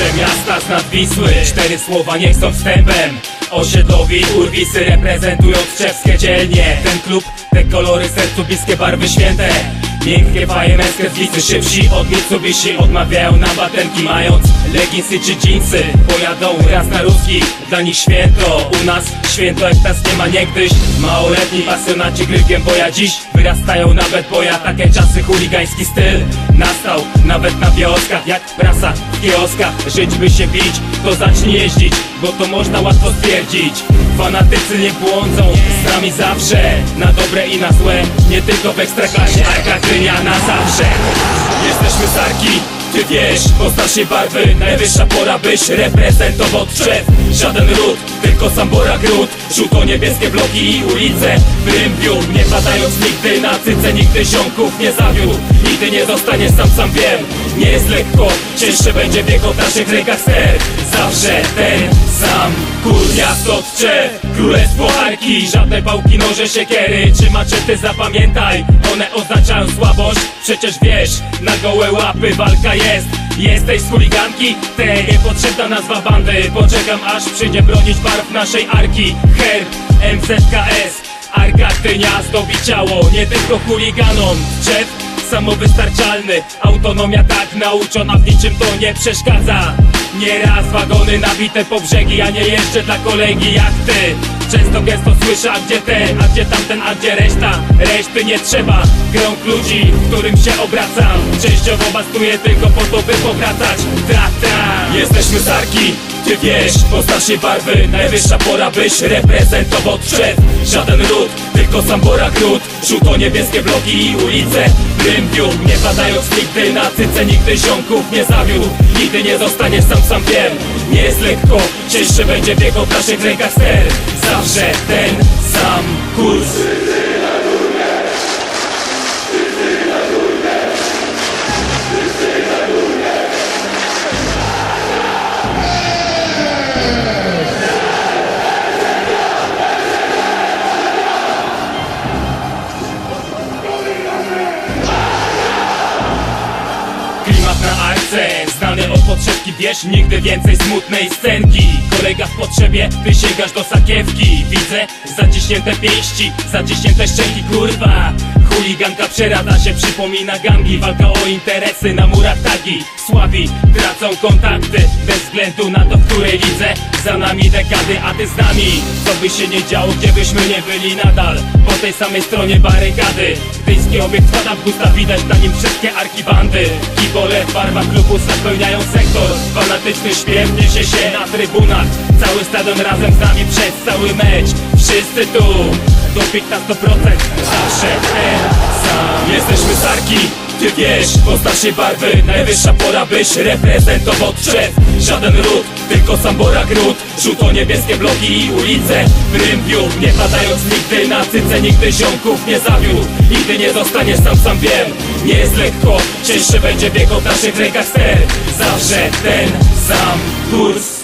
Nasze miasta z nad Wisły. Cztery słowa niech są wstępem. Osiedlowi urwisy reprezentują czeskie dzielnie. Ten klub, te kolory sercu bliskie barwy święte. Miękkie faje męskie z Wisły szybsi od Mitsubishi Odmawiają na batenki mając leginsy czy jeansy Pojadą raz na ruski, dla nich święto. U nas święto jak nas nie ma niegdyś. Małoletni pasjonaci grykiem boja dziś Wyrastają nawet boja takie czasy chuligański styl Nastał nawet na wioskach jak prasa w kioskach Żyć by się bić, to zacznij jeździć Bo to można łatwo stwierdzić. Fanatycy nie błądzą z nami zawsze Na dobre i na złe Nie tylko w ekstraklasie Arka Gdynia na zawsze. Jesteśmy sarki ty wiesz, po starszej barwy Najwyższa pora byś reprezentował drzew Żaden ród, tylko sambora gród Żółto-niebieskie bloki i ulice W nie padając nigdy na cyce Nigdy ziomków nie zawiódł. Nigdy nie zostaniesz sam, sam wiem. Nie jest lekko, cięższe będzie bieg od naszych rękach ster. Zawsze ten sam Kurs miasto drzew Królestwo arki Żadne pałki, noże, siekiery Czy maczety zapamiętaj One oznaczają słabość. Przecież wiesz, na gołe łapy walka jest. Jesteś z chuliganki? Te niepotrzebna nazwa bandy. Poczekam aż przyjdzie bronić barw naszej arki. Herb MZKS Arka Gdynia zdobi ciało Nie tylko chuliganom. Drzew samowystarczalny Autonomia tak nauczona w niczym to nie przeszkadza. Nieraz wagony nabite po brzegi Ja nie jeżdżę dla kolegi jak ty. Często gęsto słyszę, a gdzie ten, a gdzie tamten, a gdzie reszta? Reszty nie trzeba, krąg ludzi, w którym się obracam. Częściowo bastuję tylko po to, by powracać. Tra-tra Jesteśmy sarki, ty wiesz, po starszej barwy. Najwyższa pora byś reprezentował drzew Żaden ród, tylko sambora gród Żółto-niebieskie bloki i ulice w Rymbiu, nie padając nigdy na cyce Nigdy ziomków nie zawiódł. Nigdy nie zostaniesz sam, sam wiem. Nie jest lekko, cięższe będzie bieg od naszych rękach ster. Zawsze ten sam Wiesz, nigdy więcej smutnej scenki. Kolega w potrzebie, ty sięgasz do sakiewki. Widzę zaciśnięte pięści, zaciśnięte szczęki Kurwa, chuliganka przerada się Przypomina gangi, walka o interesy Na murach tagi, słabi Tracą kontakty, bez względu na to W której lidze, za nami dekady A ty z nami, co by się nie działo Gdzie byśmy nie byli nadal? Po tej samej stronie barykady. Gdyński obiekt wpada w gusta Widać na nim wszystkie arki bandy Kibole w barwach klubu zapełniają sektor. Fanatyczny śpiew niesie się na trybunach. Cały stadion razem z nami przez cały mecz. Wszyscy tu Dopik na 100% Zawsze ten sam. Jesteśmy sarki ty wiesz, po starszej barwy. Najwyższa pora byś reprezentował drzew. Żaden ród, tylko sambora gród Żółto-niebieskie bloki i ulice W rymbiu, nie padając nigdy na cyce Nigdy ziomków nie zawiódł. Nigdy nie zostaniesz sam, sam wiem. Nie jest lekko, cięższe będzie bieg od naszych rękach ster. Zawsze ten sam kurs